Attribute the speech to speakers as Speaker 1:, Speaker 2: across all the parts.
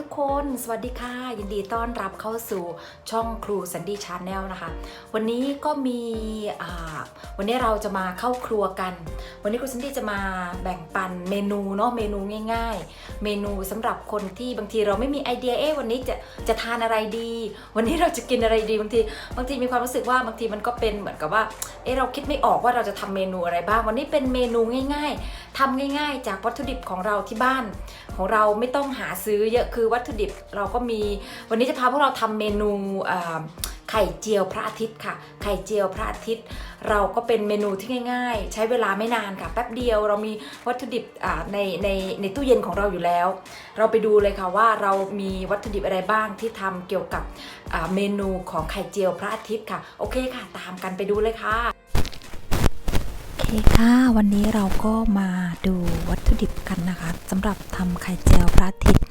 Speaker 1: ทุกคน สวัสดีค่ะ ยินดีต้อนรับเข้าสู่ช่องครูสันดี้ชาแนลนะคะ วันนี้ก็มีวันนี้เราจะมาเข้าครัวกัน วันนี้ครูสันดี้จะมาแบ่งปันเมนูเนาะเมนูง่าย ๆ เมนูสำหรับคนที่บางทีเราไม่มีไอเดียเอ๊ะวันนี้จะจะทานอะไรดี วันนี้เราจะกินอะไรดีบางทีบางทีมีความรู้สึกว่าบางทีมันก็เป็นเหมือนกับว่าเอ๊ะเราคิดไม่ออกว่าเราจะทำเมนูอะไรบ้าง วันนี้เป็นเมนูง่าย ๆทำง่าย ๆ จากวัตถุดิบของเราที่บ้าน ของเราไม่ต้องหาซื้อเยอะคือวัตถุดิบเราก็มี วันนี้จะพาพวกเราทำเมนูไข่เจียวพระอาทิตย์ค่ะ ไข่เจียวพระอาทิตย์ เราก็เป็นเมนูที่ง่าย ๆ ใช้เวลาไม่นานค่ะ แป๊บเดียวเรามีวัตถุดิบในในในตู้เย็นของเราอยู่แล้ว เราไปดูเลยค่ะว่าเรามีวัตถุดิบอะไรบ้างที่ทำเกี่ยวกับเมนูของไข่เจียวพระอาทิตย์ค่ะ โอเคค่ะ ตามกันไปดูเลยค่ะ
Speaker 2: โอเคค่ะวันนี้เราก็มาดูวัตถุดิบกันนะคะสำหรับทำไข่เจียวพระอาทิตย์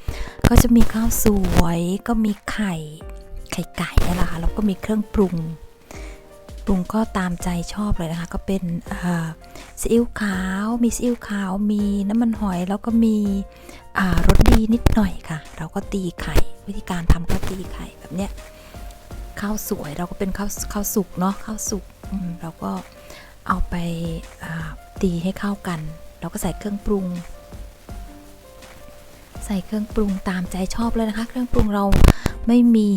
Speaker 2: ก็จะมีข้าวสวย ก็มีไข่ไข่ไก่นี่แหละค่ะแล้วก็มีเครื่องปรุง ปรุงก็ตามใจชอบเลยนะคะ ก็เป็นซีอิ๊วขาว มีซีอิ๊วขาว มีน้ำมันหอย แล้วก็มีรสดีนิดหน่อยค่ะ เราก็ตีไข่ วิธีการทำก็ตีไข่แบบเนี้ยข้าวสวยเราก็เป็นข้าวข้าวสุกเนาะข้าวสุกเราก็เอาไปาตีให้เข้ากันแล้วก็ใส่เครื่องปรุง ส่เครื่องปรุงตามใจชอบเลยนะคะ เครื่องปรุงเราไม่มี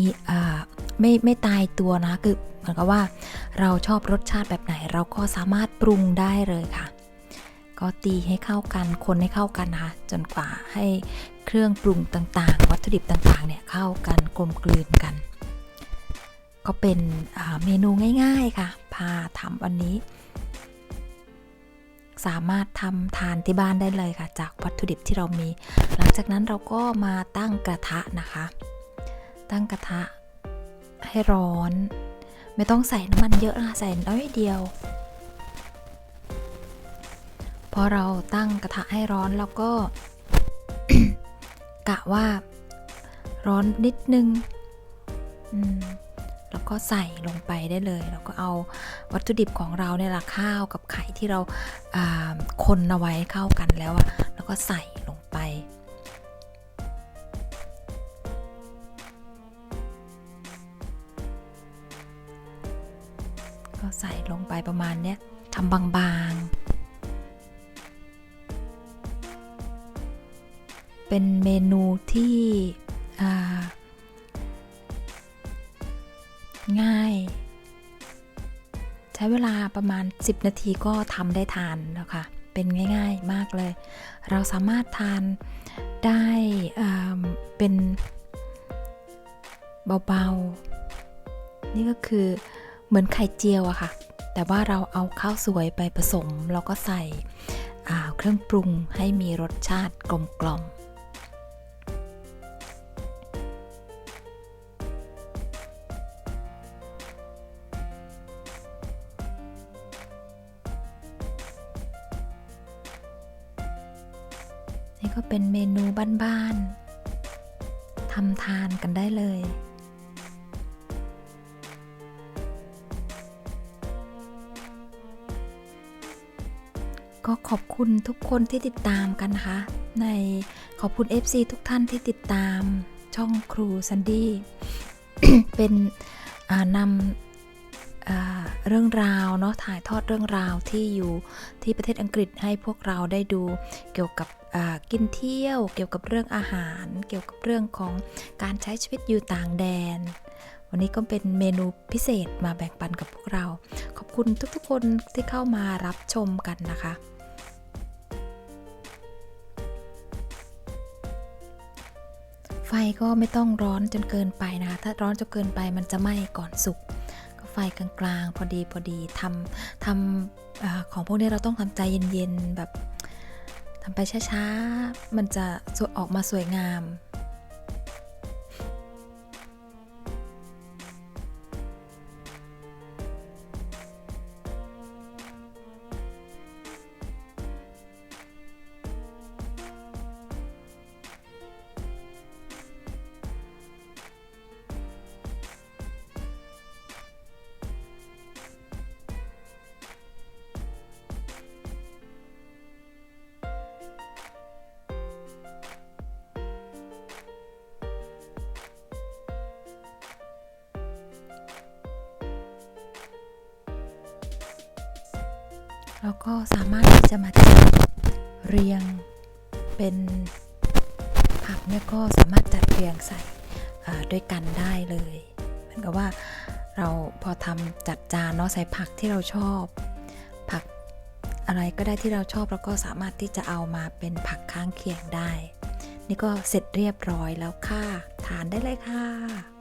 Speaker 2: ไม่ไม่ตายตัวนะคือเหมือนกับว่าเราชอบรสชาติแบบไหน เราก็สามารถปรุงได้เลยค่ะ ก็ตีให้เข้ากันคนให้เข้ากันนะคะจนกว่าให้เครื่องปรุงต่างๆ วัตถุดิบต่างๆเนี่ยเข้ากันกลมกลืนกัน ก็เป็นเมนูง่าย ๆค่ะ พาทำวันนี้ สามารถทำทานที่บ้านได้เลยค่ะ จากวัตถุดิบที่เรามี หลังจากนั้นเราก็มาตั้งกระทะนะคะ ตั้งกระทะให้ร้อน ไม่ต้องใส่น้ำมันเยอะนะใส่น้อยเดียวพอเราตั้งกระทะให้ร้อนแล้วก็กะว่าร้อนนิดนึง อืม ก็ใส่ลงไปได้เลย แล้วก็เอาวัตถุดิบของเราเนี่ยละข้าวกับไข่ที่เราคนเอาไว้เข้ากันแล้วอะแล้วก็ใส่ลงไปก็ใส่ลงไปประมาณเนี้ยทำบางๆ เป็นเมนูที่อ่า ง่าย ใช้เวลาประมาณ 10 นาทีก็ทำได้ทานแล้วค่ะ เป็นง่ายๆมากเลย เราสามารถทานได้เป็นเบาๆ นี่ก็คือเหมือนไข่เจียวอะค่ะ แต่ว่าเราเอาข้าวสวยไปผสม แล้วก็ใส่เครื่องปรุงให้มีรสชาติกลมกล่อม นี่ก็เป็นเมนูบ้านๆทำทานกันได้เลย ก็ขอบคุณทุกคนที่ติดตามกันนะคะ ในขอบคุณ FC ทุกท่านที่ติดตามช่องครูซันดี้เป็นนำ เรื่องราวเนาะถ่ายทอดเรื่องราวที่อยู่ที่ประเทศอังกฤษให้พวกเราได้ดูเกี่ยวกับกินเที่ยว เกี่ยวกับเรื่องอาหาร เกี่ยวกับเรื่องของการใช้ชีวิตอยู่ต่างแดน วันนี้ก็เป็นเมนูพิเศษมาแบ่งปันกับพวกเรา ขอบคุณทุกๆคนที่เข้ามารับชมกันนะคะไฟก็ไม่ต้องร้อนจนเกินไปนะคะ ถ้าร้อนจนเกินไปมันจะไหม้ก่อนสุก ไฟกลางๆ พอดีพอดีทำทำอของพวกนี้เราต้องทำใจเย็นๆแบบทำไปช้าๆ มันจะสวยออกมาสวยงาม แล้วก็สามารถที่จะมาจัดเรียงเป็นผักเนี่ยก็สามารถจัดเรียงใส่ด้วยกันได้เลยเหมือนกับว่าเราพอทำจัดจานเนาะใส่ผักที่เราชอบ ผักอะไรก็ได้ที่เราชอบเราก็สามารถที่จะเอามาเป็นผักข้างเคียงได้ นี่ก็เสร็จเรียบร้อยแล้วค่ะ ทานได้เลยค่ะ